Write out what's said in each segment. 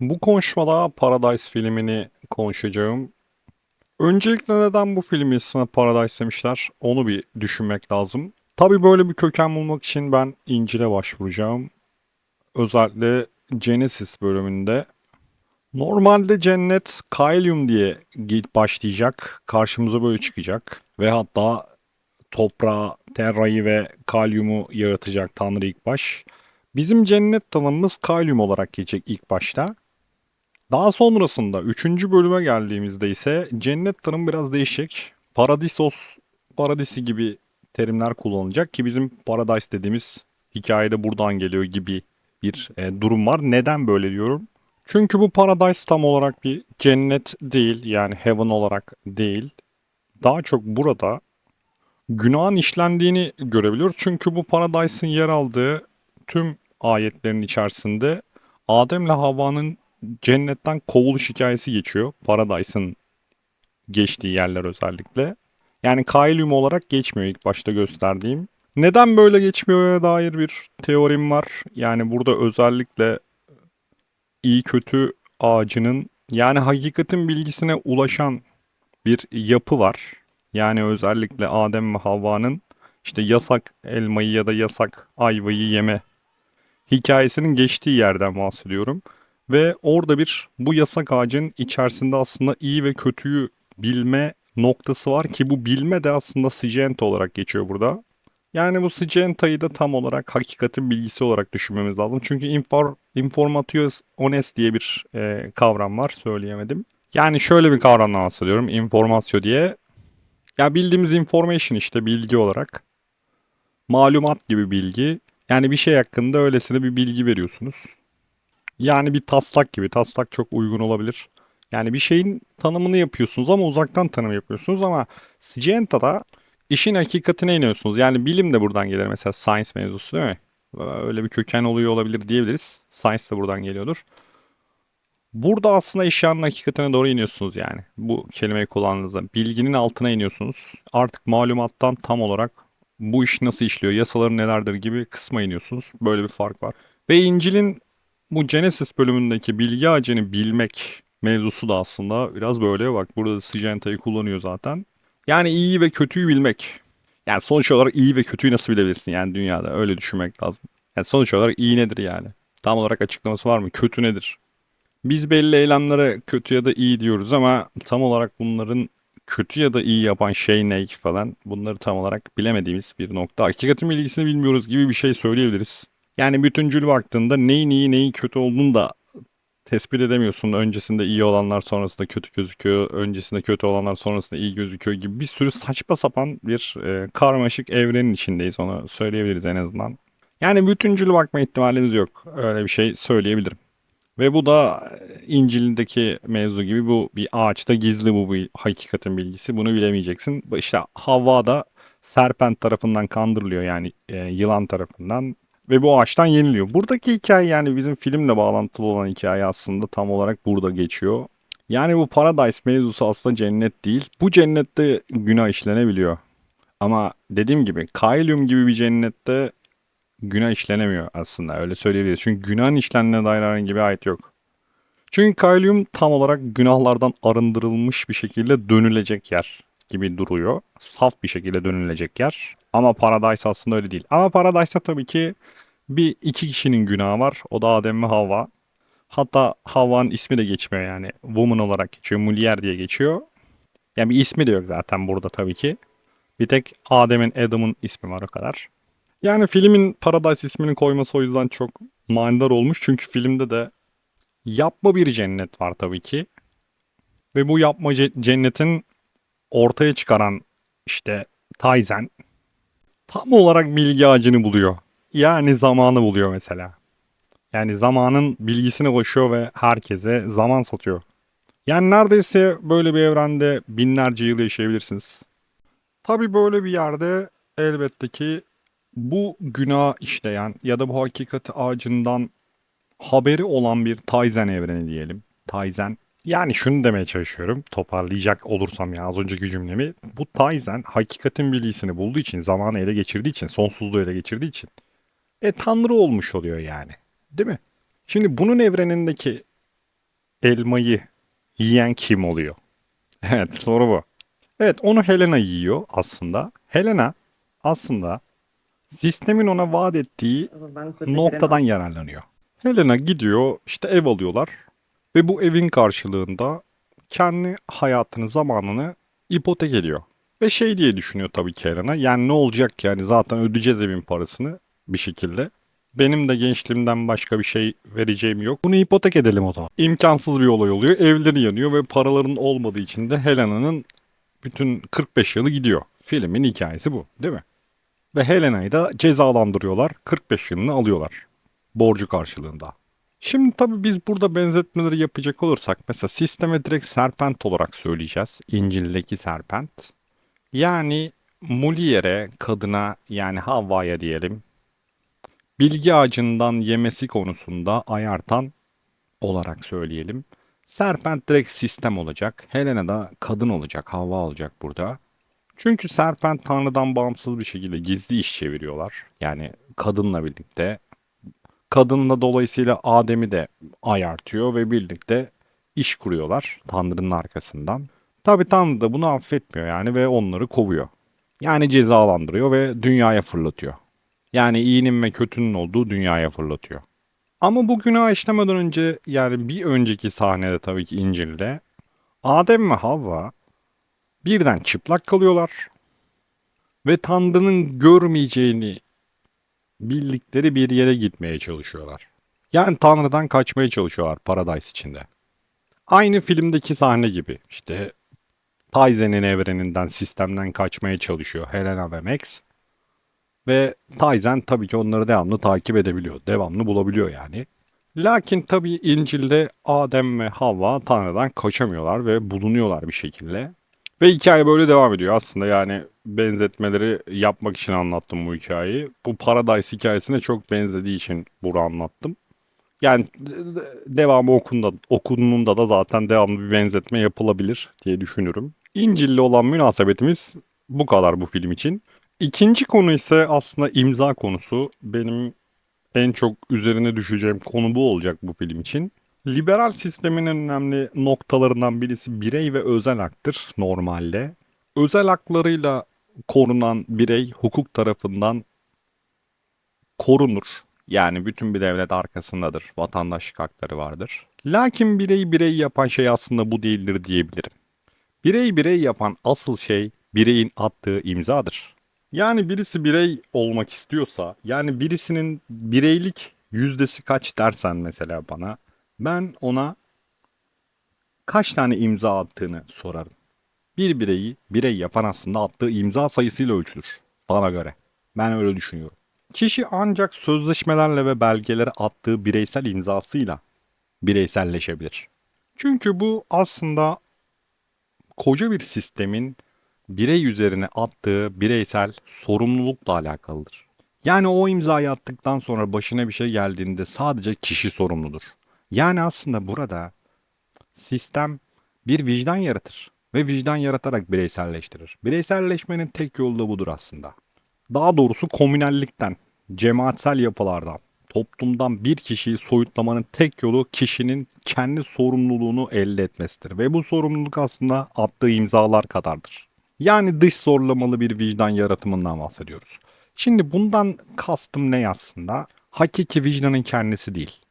Bu konuşmada Paradise filmini konuşacağım. Öncelikle neden bu filmin ismine Paradise demişler onu bir düşünmek lazım. Tabii böyle bir köken bulmak için ben İncil'e başvuracağım. Özellikle Genesis bölümünde. Normalde cennet Kailium diye başlayacak. Karşımıza böyle çıkacak. Ve hatta toprağı, terrayı ve kalyumu yaratacak Tanrı ilk baş. Bizim cennet tanımımız kalyum olarak geçecek ilk başta. Daha sonrasında 3. bölüme geldiğimizde ise cennet tanımı biraz değişik. Paradisos, paradisi gibi terimler kullanılacak ki bizim paradise dediğimiz hikayede buradan geliyor gibi bir e, durum var. Neden böyle diyorum? Çünkü bu paradise tam olarak bir cennet değil yani heaven olarak değil. Daha çok burada günahın işlendiğini görebiliyoruz. Çünkü bu Paradise'ın yer aldığı tüm ayetlerin içerisinde Adem'le Havva'nın cennetten kovuluş hikayesi geçiyor. Paradise'ın geçtiği yerler özellikle. Yani Kailium olarak geçmiyor ilk başta gösterdiğim. Neden böyle geçmiyor dair bir teorim var. Yani burada özellikle iyi kötü ağacının yani hakikatin bilgisine ulaşan bir yapı var. Yani özellikle Adem ve Havva'nın işte yasak elmayı ya da yasak ayvayı yeme hikayesinin geçtiği yerden bahsediyorum. Ve orada bir bu yasak ağacın içerisinde aslında iyi ve kötüyü bilme noktası var ki bu bilme de aslında Sigenta olarak geçiyor burada. Yani bu Sigenta'yı da tam olarak hakikatin bilgisi olarak düşünmemiz lazım. Çünkü infor, informatios honest diye bir e, kavram var söyleyemedim. Yani şöyle bir kavramdan bahsediyorum. Informasyo diye ya bildiğimiz information işte bilgi olarak. Malumat gibi bilgi. Yani bir şey hakkında öylesine bir bilgi veriyorsunuz. Yani bir taslak gibi. Taslak çok uygun olabilir. Yani bir şeyin tanımını yapıyorsunuz ama uzaktan tanım yapıyorsunuz ama Sigenta'da işin hakikatine iniyorsunuz. Yani bilim de buradan gelir mesela science mevzusu değil mi? Öyle bir köken oluyor olabilir diyebiliriz. Science de buradan geliyordur. Burada aslında eşyanın hakikatine doğru iniyorsunuz yani. Bu kelimeyi kullandığınızda. Bilginin altına iniyorsunuz. Artık malumattan tam olarak bu iş nasıl işliyor, yasaları nelerdir gibi kısma iniyorsunuz. Böyle bir fark var. Ve İncil'in bu Genesis bölümündeki bilgi ağacını bilmek mevzusu da aslında biraz böyle. Bak burada Sigenta'yı kullanıyor zaten. Yani iyi ve kötüyü bilmek. Yani sonuç olarak iyi ve kötüyü nasıl bilebilirsin yani dünyada? Öyle düşünmek lazım. Yani sonuç olarak iyi nedir yani? Tam olarak açıklaması var mı? Kötü nedir? Biz belli eylemlere kötü ya da iyi diyoruz ama tam olarak bunların kötü ya da iyi yapan şey ne falan bunları tam olarak bilemediğimiz bir nokta. Hakikatin bilgisini bilmiyoruz gibi bir şey söyleyebiliriz. Yani bütüncül baktığında neyin iyi neyin kötü olduğunu da tespit edemiyorsun. Öncesinde iyi olanlar sonrasında kötü gözüküyor. Öncesinde kötü olanlar sonrasında iyi gözüküyor gibi bir sürü saçma sapan bir e, karmaşık evrenin içindeyiz onu söyleyebiliriz en azından. Yani bütüncül bakma ihtimaliniz yok. Öyle bir şey söyleyebilirim. Ve bu da e, İncil'deki mevzu gibi bu bir ağaçta gizli bu bir hakikatin bilgisi. Bunu bilemeyeceksin. İşte Havva da serpent tarafından kandırılıyor yani e, yılan tarafından ve bu ağaçtan yeniliyor. Buradaki hikaye yani bizim filmle bağlantılı olan hikaye aslında tam olarak burada geçiyor. Yani bu Paradise mevzusu aslında cennet değil. Bu cennette günah işlenebiliyor. Ama dediğim gibi Kailium gibi bir cennette günah işlenemiyor aslında öyle söyleyebiliriz. Çünkü günahın işlenene dair herhangi bir ayet yok. Çünkü Kailium tam olarak günahlardan arındırılmış bir şekilde dönülecek yer gibi duruyor. Saf bir şekilde dönülecek yer. Ama Paradise aslında öyle değil. Ama Paradise'da tabii ki bir iki kişinin günahı var. O da Adem ve Havva. Hatta Havva'nın ismi de geçmiyor yani. Woman olarak geçiyor. Mulier diye geçiyor. Yani bir ismi de yok zaten burada tabii ki. Bir tek Adem'in, Adam'ın ismi var o kadar. Yani filmin Paradise ismini koyması o yüzden çok manidar olmuş. Çünkü filmde de yapma bir cennet var tabii ki. Ve bu yapma ce- cennetin ortaya çıkaran işte Taizen tam olarak bilgi ağacını buluyor. Yani zamanı buluyor mesela. Yani zamanın bilgisine ulaşıyor ve herkese zaman satıyor. Yani neredeyse böyle bir evrende binlerce yıl yaşayabilirsiniz. Tabii böyle bir yerde elbette ki bu günah işleyen ya da bu hakikati ağacından haberi olan bir Taizen evreni diyelim. Taizen. Yani şunu demeye çalışıyorum. Toparlayacak olursam ya az önceki cümlemi. Bu Taizen hakikatin bilgisini bulduğu için, zamanı ele geçirdiği için, sonsuzluğu ele geçirdiği için e tanrı olmuş oluyor yani. Değil mi? Şimdi bunun evrenindeki elmayı yiyen kim oluyor? Evet soru bu. Evet onu Helena yiyor aslında. Helena aslında sistemin ona vaat ettiği kötü noktadan yararlanıyor. Helena gidiyor işte ev alıyorlar ve bu evin karşılığında kendi hayatını zamanını ipotek ediyor. Ve şey diye düşünüyor tabii ki yani ne olacak yani zaten ödeyeceğiz evin parasını bir şekilde. Benim de gençliğimden başka bir şey vereceğim yok. Bunu ipotek edelim o zaman. İmkansız bir olay oluyor. Evleri yanıyor ve paraların olmadığı için de Helena'nın bütün 45 yılı gidiyor. Filmin hikayesi bu değil mi? Ve Helena'yı da cezalandırıyorlar. 45 yılını alıyorlar. Borcu karşılığında. Şimdi tabii biz burada benzetmeleri yapacak olursak mesela sisteme direkt serpent olarak söyleyeceğiz. İncil'deki serpent. Yani Mulier'e kadına yani Havva'ya diyelim bilgi ağacından yemesi konusunda ayartan olarak söyleyelim. Serpent direkt sistem olacak. Helena da kadın olacak, Havva olacak burada. Çünkü Serpent Tanrı'dan bağımsız bir şekilde gizli iş çeviriyorlar. Yani kadınla birlikte. Kadınla dolayısıyla Adem'i de ayartıyor ve birlikte iş kuruyorlar Tanrı'nın arkasından. Tabi Tanrı da bunu affetmiyor yani ve onları kovuyor. Yani cezalandırıyor ve dünyaya fırlatıyor. Yani iyinin ve kötünün olduğu dünyaya fırlatıyor. Ama bu günah işlemeden önce yani bir önceki sahnede tabii ki İncil'de Adem ve Havva birden çıplak kalıyorlar ve Tanrı'nın görmeyeceğini bildikleri bir yere gitmeye çalışıyorlar. Yani Tanrı'dan kaçmaya çalışıyorlar Paradise içinde. Aynı filmdeki sahne gibi işte Taizen'in evreninden, sistemden kaçmaya çalışıyor Helena ve Max. Ve Taizen tabii ki onları devamlı takip edebiliyor. Devamlı bulabiliyor yani. Lakin tabii İncil'de Adem ve Havva Tanrı'dan kaçamıyorlar ve bulunuyorlar bir şekilde. Ve hikaye böyle devam ediyor. Aslında yani benzetmeleri yapmak için anlattım bu hikayeyi. Bu Paradise hikayesine çok benzediği için bunu anlattım. Yani devamı okunda, okunduğunda da zaten devamlı bir benzetme yapılabilir diye düşünürüm. İncil'le olan münasebetimiz bu kadar bu film için. İkinci konu ise aslında imza konusu. Benim en çok üzerine düşeceğim konu bu olacak bu film için. Liberal sistemin önemli noktalarından birisi birey ve özel haktır normalde. Özel haklarıyla korunan birey hukuk tarafından korunur. Yani bütün bir devlet arkasındadır. Vatandaşlık hakları vardır. Lakin bireyi birey yapan şey aslında bu değildir diyebilirim. Birey birey yapan asıl şey bireyin attığı imzadır. Yani birisi birey olmak istiyorsa, yani birisinin bireylik yüzdesi kaç dersen mesela bana, ben ona kaç tane imza attığını sorarım. Bir bireyi birey yapan aslında attığı imza sayısıyla ölçülür bana göre. Ben öyle düşünüyorum. Kişi ancak sözleşmelerle ve belgelere attığı bireysel imzasıyla bireyselleşebilir. Çünkü bu aslında koca bir sistemin birey üzerine attığı bireysel sorumlulukla alakalıdır. Yani o imzayı attıktan sonra başına bir şey geldiğinde sadece kişi sorumludur. Yani aslında burada sistem bir vicdan yaratır ve vicdan yaratarak bireyselleştirir. Bireyselleşmenin tek yolu da budur aslında. Daha doğrusu komünellikten, cemaatsel yapılardan, toplumdan bir kişiyi soyutlamanın tek yolu kişinin kendi sorumluluğunu elde etmesidir. Ve bu sorumluluk aslında attığı imzalar kadardır. Yani dış zorlamalı bir vicdan yaratımından bahsediyoruz. Şimdi bundan kastım ne aslında? Hakiki vicdanın kendisi değil.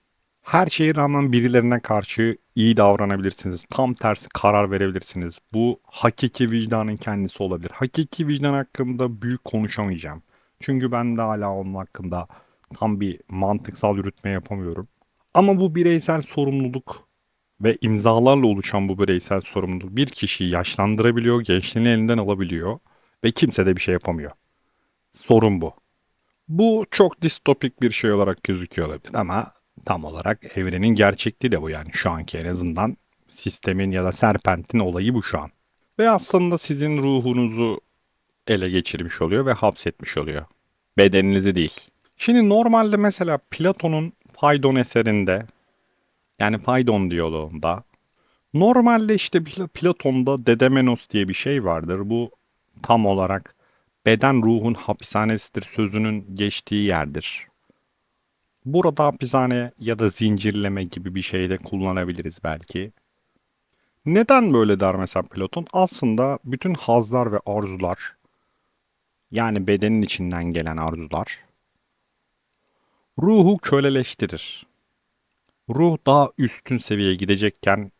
Her şeye rağmen birilerine karşı iyi davranabilirsiniz. Tam tersi karar verebilirsiniz. Bu hakiki vicdanın kendisi olabilir. Hakiki vicdan hakkında büyük konuşamayacağım. Çünkü ben de hala onun hakkında tam bir mantıksal yürütme yapamıyorum. Ama bu bireysel sorumluluk ve imzalarla oluşan bu bireysel sorumluluk bir kişiyi yaşlandırabiliyor, gençliğini elinden alabiliyor ve kimse de bir şey yapamıyor. Sorun bu. Bu çok distopik bir şey olarak gözüküyor olabilir ama tam olarak evrenin gerçekliği de bu yani şu anki en azından sistemin ya da serpentin olayı bu şu an. Ve aslında sizin ruhunuzu ele geçirmiş oluyor ve hapsetmiş oluyor. Bedeninizi değil. Şimdi normalde mesela Platon'un Phaidon eserinde yani Phaidon diyaloğunda normalde işte Pl- Platon'da Dedemenos diye bir şey vardır. Bu tam olarak beden ruhun hapishanesidir sözünün geçtiği yerdir. Burada hapishane ya da zincirleme gibi bir şey de kullanabiliriz belki. Neden böyle der mesela Platon? Aslında bütün hazlar ve arzular yani bedenin içinden gelen arzular ruhu köleleştirir. Ruh daha üstün seviyeye gidecekken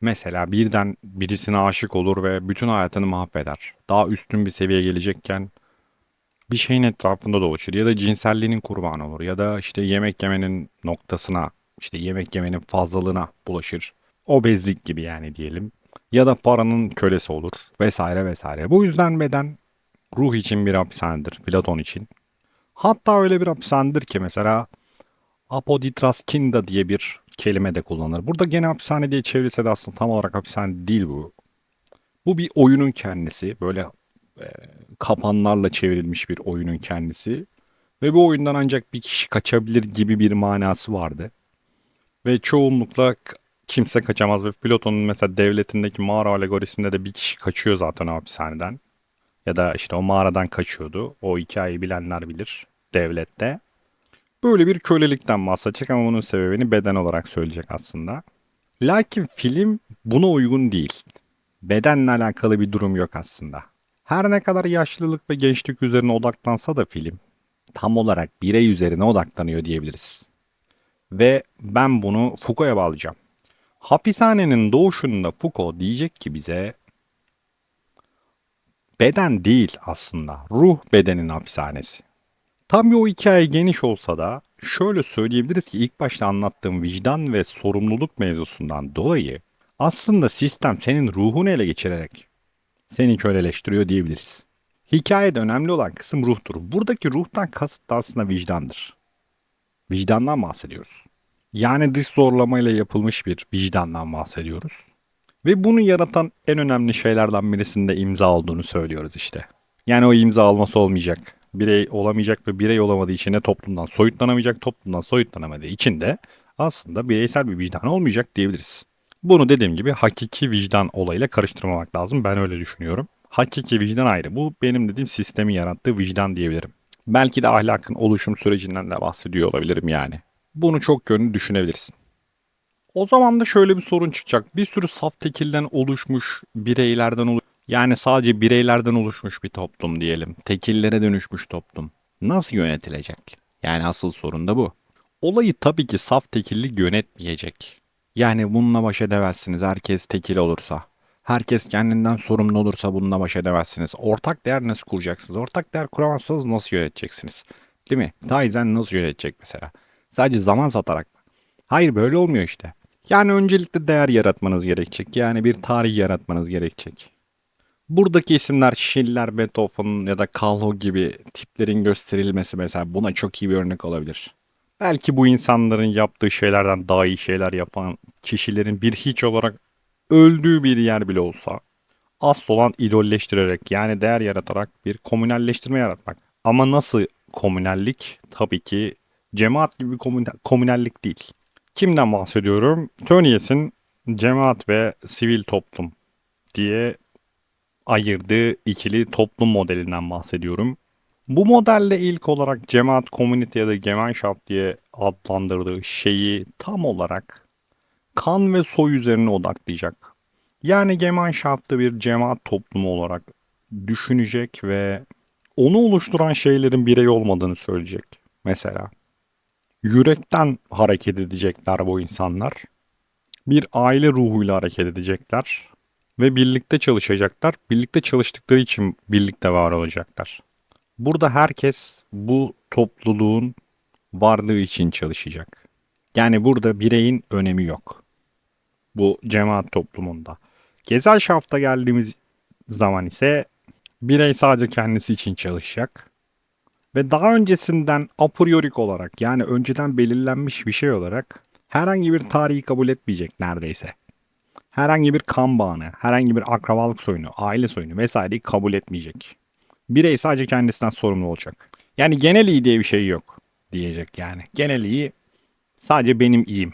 mesela birden birisine aşık olur ve bütün hayatını mahveder. Daha üstün bir seviyeye gelecekken bir şeyin etrafında dolaşır ya da cinselliğinin kurbanı olur ya da işte yemek yemenin noktasına işte yemek yemenin fazlalığına bulaşır. Obezlik gibi yani diyelim. Ya da paranın kölesi olur vesaire vesaire. Bu yüzden beden ruh için bir hapishanedir Platon için. Hatta öyle bir hapishanedir ki mesela apoditraskinda diye bir kelime de kullanılır. Burada gene hapishane diye çevirse de aslında tam olarak hapishane değil bu. Bu bir oyunun kendisi. Böyle kapanlarla çevrilmiş bir oyunun kendisi. Ve bu oyundan ancak bir kişi kaçabilir gibi bir manası vardı. Ve çoğunlukla kimse kaçamaz ve Platon'un mesela devletindeki mağara alegorisinde de bir kişi kaçıyor zaten hapishaneden. Ya da işte o mağaradan kaçıyordu. O hikayeyi bilenler bilir devlette. Böyle bir kölelikten bahsedecek ama bunun sebebini beden olarak söyleyecek aslında. Lakin film buna uygun değil. Bedenle alakalı bir durum yok aslında. Her ne kadar yaşlılık ve gençlik üzerine odaklansa da film tam olarak birey üzerine odaklanıyor diyebiliriz. Ve ben bunu Foucault'a bağlayacağım. Hapishanenin doğuşunda Foucault diyecek ki bize beden değil aslında ruh bedenin hapishanesi. Tabii o hikaye geniş olsa da şöyle söyleyebiliriz ki ilk başta anlattığım vicdan ve sorumluluk mevzusundan dolayı aslında sistem senin ruhunu ele geçirerek seni köleleştiriyor diyebiliriz. Hikayede önemli olan kısım ruhtur. Buradaki ruhtan kasıt da aslında vicdandır. Vicdandan bahsediyoruz. Yani dış zorlamayla yapılmış bir vicdandan bahsediyoruz. Ve bunu yaratan en önemli şeylerden birisinde imza olduğunu söylüyoruz işte. Yani o imza alması olmayacak. Birey olamayacak ve birey olamadığı için de toplumdan soyutlanamayacak, toplumdan soyutlanamadığı için de aslında bireysel bir vicdan olmayacak diyebiliriz. Bunu dediğim gibi hakiki vicdan olayıyla karıştırmamak lazım. Ben öyle düşünüyorum. Hakiki vicdan ayrı. Bu benim dediğim sistemin yarattığı vicdan diyebilirim. Belki de ahlakın oluşum sürecinden de bahsediyor olabilirim yani. Bunu çok yönlü düşünebilirsin. O zaman da şöyle bir sorun çıkacak. Bir sürü saf tekilden oluşmuş bireylerden oluş yani sadece bireylerden oluşmuş bir toplum diyelim. Tekillere dönüşmüş toplum. Nasıl yönetilecek? Yani asıl sorun da bu. Olayı tabii ki saf tekillik yönetmeyecek. Yani bununla baş edemezsiniz herkes tekil olursa. Herkes kendinden sorumlu olursa bununla baş edemezsiniz. Ortak değer nasıl kuracaksınız? Ortak değer kuramazsanız nasıl yöneteceksiniz? Değil mi? Taizen nasıl yönetecek mesela? Sadece zaman satarak mı? Hayır böyle olmuyor işte. Yani öncelikle değer yaratmanız gerekecek. Yani bir tarih yaratmanız gerekecek. Buradaki isimler Schiller, Beethoven ya da Kahlo gibi tiplerin gösterilmesi mesela buna çok iyi bir örnek olabilir. Belki bu insanların yaptığı şeylerden daha iyi şeyler yapan kişilerin bir hiç olarak öldüğü bir yer bile olsa asıl olan idolleştirerek yani değer yaratarak bir komünelleştirme yaratmak. Ama nasıl komünellik? Tabii ki cemaat gibi bir komünel- komünellik değil. Kimden bahsediyorum? Tönnies'in cemaat ve sivil toplum diye ayırdığı ikili toplum modelinden bahsediyorum. Bu modelde ilk olarak cemaat, community ya da Gemeinschaft diye adlandırdığı şeyi tam olarak kan ve soy üzerine odaklayacak. Yani Gemeinschaft'ı bir cemaat toplumu olarak düşünecek ve onu oluşturan şeylerin birey olmadığını söyleyecek. Mesela yürekten hareket edecekler bu insanlar. Bir aile ruhuyla hareket edecekler ve birlikte çalışacaklar. Birlikte çalıştıkları için birlikte var olacaklar. Burada herkes bu topluluğun varlığı için çalışacak. Yani burada bireyin önemi yok. Bu cemaat toplumunda. Gesellschaft'a geldiğimiz zaman ise birey sadece kendisi için çalışacak. Ve daha öncesinden a priorik olarak yani önceden belirlenmiş bir şey olarak herhangi bir tarihi kabul etmeyecek neredeyse. Herhangi bir kan bağını, herhangi bir akrabalık soyunu, aile soyunu vesaireyi kabul etmeyecek. Birey sadece kendisinden sorumlu olacak. Yani genel iyi diye bir şey yok diyecek yani. Genel iyi sadece benim iyiyim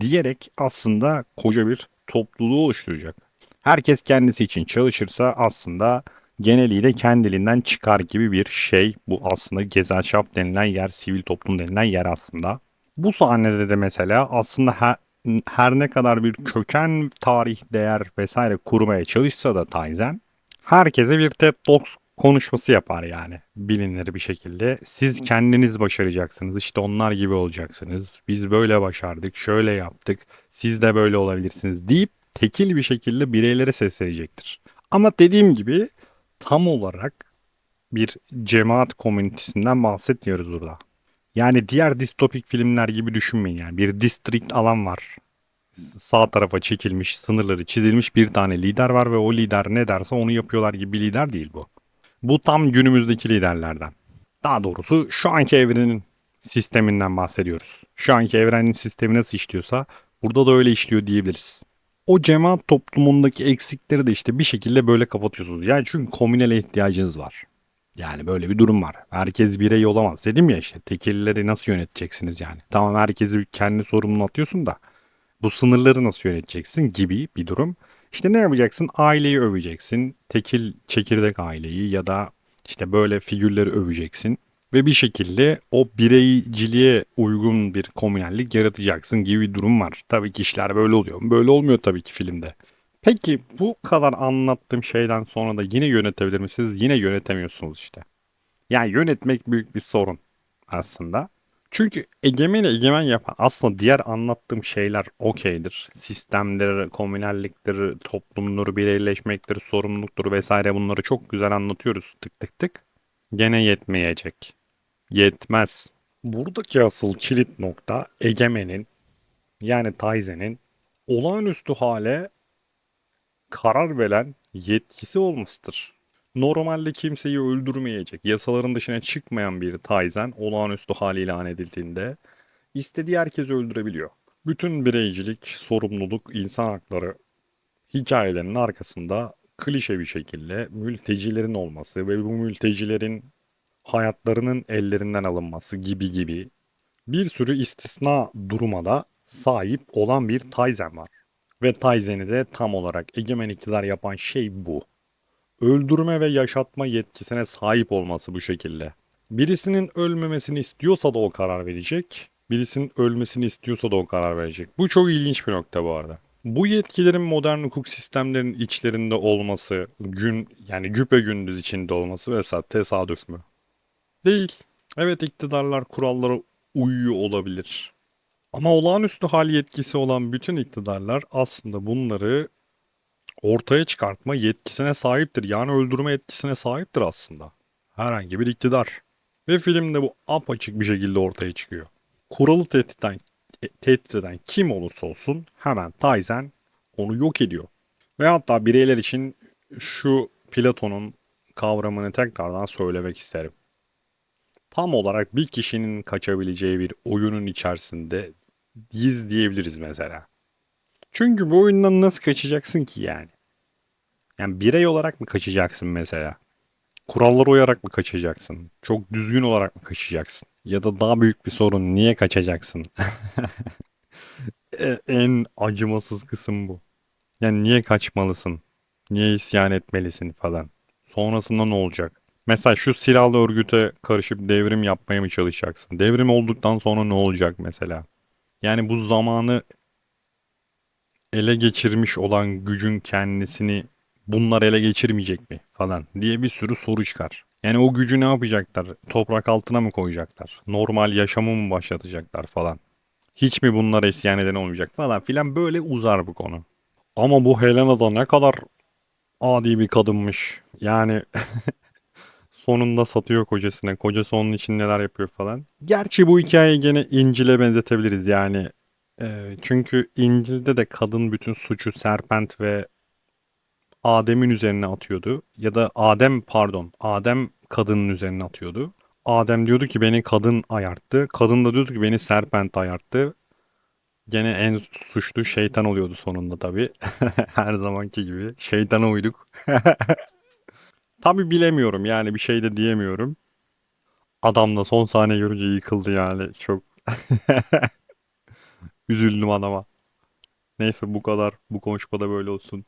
diyerek aslında koca bir topluluğu oluşturacak. Herkes kendisi için çalışırsa aslında geneliyle kendiliğinden çıkar gibi bir şey. Bu aslında Gesellschaft denilen yer, sivil toplum denilen yer aslında. Bu sahnede de mesela aslında her, her ne kadar bir köken, tarih, değer vesaire kurmaya çalışsa da Taizen herkese bir TED Talks konuşması yapar yani bilinir bir şekilde. Siz kendiniz başaracaksınız işte onlar gibi olacaksınız. Biz böyle başardık, şöyle yaptık. Siz de böyle olabilirsiniz deyip tekil bir şekilde bireylere seslenecektir. Ama dediğim gibi tam olarak bir cemaat komünitesinden bahsetmiyoruz burada. Yani diğer distopik filmler gibi düşünmeyin yani. Bir district alan var. Sağ tarafa çekilmiş, sınırları çizilmiş bir tane lider var ve o lider ne derse onu yapıyorlar gibi bir lider değil bu. Bu tam günümüzdeki liderlerden. Daha doğrusu şu anki evrenin sisteminden bahsediyoruz. Şu anki evrenin sistemi nasıl işliyorsa burada da öyle işliyor diyebiliriz. O cemaat toplumundaki eksikleri de işte bir şekilde böyle kapatıyorsunuz. Yani çünkü komünele ihtiyacınız var. Yani böyle bir durum var. Herkes birey olamaz. Dedim ya işte tekilleri nasıl yöneteceksiniz yani. Tamam herkesi kendi sorumluluğuna atıyorsun da bu sınırları nasıl yöneteceksin gibi bir durum. İşte ne yapacaksın? Aileyi öveceksin. Tekil çekirdek aileyi ya da işte böyle figürleri öveceksin. Ve bir şekilde o bireyciliğe uygun bir komünellik yaratacaksın gibi bir durum var. Tabii ki işler böyle oluyor. Böyle olmuyor tabii ki filmde. Peki bu kadar anlattığım şeyden sonra da yine yönetebilir misiniz? Yine yönetemiyorsunuz işte. Yani yönetmek büyük bir sorun aslında. Çünkü egemeni egemen yapan aslında diğer anlattığım şeyler okeydir. Sistemleri, komünellikleri, toplumları, bireyleşmekleri, sorumlulukları vesaire bunları çok güzel anlatıyoruz tık tık tık. Gene yetmeyecek. Yetmez. Buradaki asıl kilit nokta egemenin yani Taizen'in olağanüstü hale karar veren yetkisi olmasıdır. Normalde kimseyi öldürmeyecek, yasaların dışına çıkmayan bir Taizen olağanüstü hal ilan edildiğinde istediği herkesi öldürebiliyor. Bütün bireycilik, sorumluluk, insan hakları hikayelerinin arkasında klişe bir şekilde mültecilerin olması ve bu mültecilerin hayatlarının ellerinden alınması gibi gibi bir sürü istisna duruma da sahip olan bir Taizen var. Ve Taizen'i de tam olarak egemen iktidar yapan şey bu. Öldürme ve yaşatma yetkisine sahip olması bu şekilde. Birisinin ölmemesini istiyorsa da o karar verecek. Birisinin ölmesini istiyorsa da o karar verecek. Bu çok ilginç bir nokta bu arada. Bu yetkilerin modern hukuk sistemlerinin içlerinde olması, gün yani güpe gündüz içinde olması vesaire tesadüf mü? Değil. Evet iktidarlar kurallara uyuyor olabilir. Ama olağanüstü hal yetkisi olan bütün iktidarlar aslında bunları ortaya çıkartma yetkisine sahiptir. Yani öldürme yetkisine sahiptir aslında. Herhangi bir iktidar. Ve filmde bu apaçık bir şekilde ortaya çıkıyor. Kuralı tehdit eden, e, tehdit eden kim olursa olsun hemen Taizen onu yok ediyor. Ve hatta bireyler için şu Platon'un kavramını tekrardan söylemek isterim. Tam olarak bir kişinin kaçabileceği bir oyunun içerisinde yiz diyebiliriz mesela. Çünkü bu oyundan nasıl kaçacaksın ki yani? Yani birey olarak mı kaçacaksın mesela? Kurallara uyarak mı kaçacaksın? Çok düzgün olarak mı kaçacaksın? Ya da daha büyük bir sorun niye kaçacaksın? E- en acımasız kısım bu. Yani niye kaçmalısın? Niye isyan etmelisin falan. Sonrasında ne olacak? Mesela şu silahlı örgüte karışıp devrim yapmaya mı çalışacaksın? Devrim olduktan sonra ne olacak mesela? Yani bu zamanı ele geçirmiş olan gücün kendisini bunlar ele geçirmeyecek mi falan diye bir sürü soru çıkar. Yani o gücü ne yapacaklar? Toprak altına mı koyacaklar? Normal yaşamı mı başlatacaklar falan? Hiç mi bunlara isyan eden olmayacak falan filan böyle uzar bu konu. Ama bu Helena da ne kadar adi bir kadınmış. Yani sonunda satıyor kocasına. Kocası onun için neler yapıyor falan. Gerçi bu hikayeyi gene İncil'e benzetebiliriz yani. Ee, çünkü İncil'de de kadın bütün suçu Serpent ve Adem'in üzerine atıyordu. Ya da Adem pardon Adem kadının üzerine atıyordu. Adem diyordu ki beni kadın ayarttı. Kadın da diyordu ki beni Serpent ayarttı. Gene en suçlu şeytan oluyordu sonunda tabii. Her zamanki gibi. Şeytana uyduk. Tabii bilemiyorum yani bir şey de diyemiyorum. Adam da son saniye görünce yıkıldı yani. Çok üzüldüm adama. Neyse bu kadar. Bu konuşmada böyle olsun.